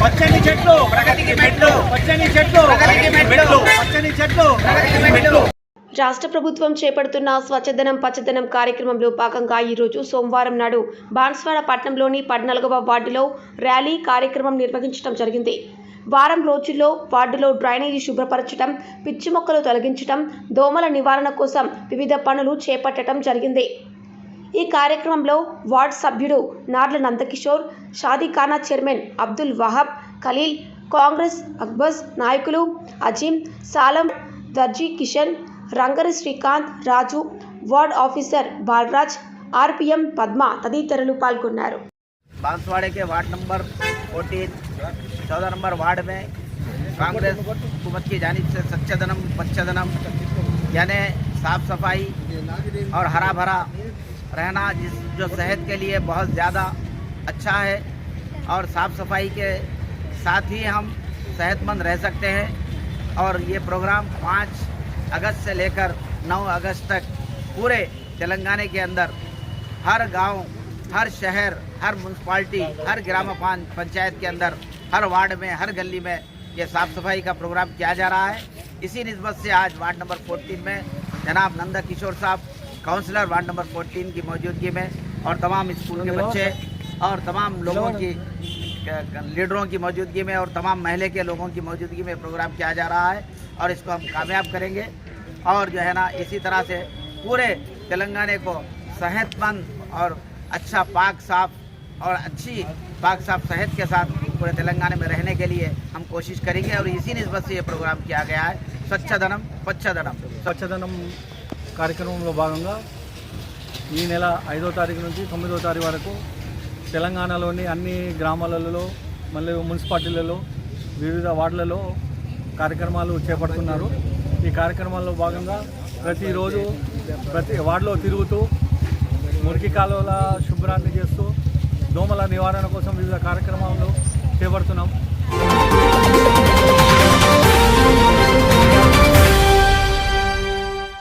చెట్లు ప్రగతికి మెట్లు పచ్చని చెట్లు ప్రగతికి మెట్లు పచ్చని చెట్లు ప్రగతికి మెట్లు. రాష్ట్ర ప్రభుత్వం చేపడుతున్న స్వచ్ఛదనం పచ్చదనం కార్యక్రమంలో భాగంగా ఈరోజు సోమవారం నాడు బాన్స్వాడ పట్టణంలోని పద్నాలుగవ వార్డులో ర్యాలీ కార్యక్రమం నిర్వహించడం జరిగింది. వారం రోజుల్లో వార్డులో డ్రైనేజీ శుభ్రపరచడం పిచ్చి మొక్కలు తొలగించడం దోమల నివారణ కోసం వివిధ పనులు చేపట్టడం జరిగింది. ఈ కార్యక్రమంలో వార్డ్ సభ్యుడు Narla Nandakishore షాదీఖానా chairman Abdul Wahab Khaleel Congress అక్బస్ నాయకులు Azeem Salam Darji Kishan Rangari Srikanth Raju ward officer Balraj RPM Padma తదితరులు పాల్గొన్నారు बांसवाड़े के वार्ड नंबर 14 चौदह नंबर वार्ड में कांग्रेस हुकूमत की जानिब से सच्चदनम पच्चदनम यानी साफ सफाई और हरा भरा रहना जिस जो सेहत के लिए बहुत ज़्यादा अच्छा है और साफ सफाई के साथ ही हम सेहतमंद रह सकते हैं और ये प्रोग्राम पाँच अगस्त से लेकर 9 अगस्त तक पूरे तेलंगाना के अंदर हर गाँव हर शहर हर म्यूनसिपाल्टी हर ग्राम पंचायत के अंदर हर वार्ड में हर गली में ये साफ़ सफ़ाई का प्रोग्राम किया जा रहा है। इसी नस्बत से आज वार्ड नंबर 14 में जनाब नंदा किशोर साहब काउंसलर वार्ड नंबर 14 की मौजूदगी में और तमाम स्कूल के बच्चे और तमाम लोगों की लीडरों की मौजूदगी में और तमाम महल्ले के लोगों की मौजूदगी में प्रोग्राम किया जा रहा है और इसको हम कामयाब करेंगे और जो है ना इसी तरह से पूरे तेलंगाना को सेहतमंद और अच्छा पाक साफ और अच्छी पाक साफ सेहत के साथ पूरे तेलंगाना में रहने के लिए हम कोशिश करेंगे और इसी नस्बत से ये प्रोग्राम किया गया है स्वच्छधनम पच्छधनम స్వచ్ఛదనం కార్యక్రమంలో భాగంగా ఈ నెల ఐదో తారీఖు నుంచి తొమ్మిదో తారీఖు వరకు తెలంగాణలోని అన్ని గ్రామాలలో మళ్ళీ మున్సిపాలిటీలలో వివిధ వార్డులలో కార్యక్రమాలు చేపడుతున్నారు. ఈ కార్యక్రమాల్లో భాగంగా ప్రతిరోజు ప్రతి వార్డులో తిరుగుతూ మురికి కాలువల శుభ్రాన్ని చేస్తూ దోమల నివారణ కోసం వివిధ కార్యక్రమాలు చేపడుతున్నాం.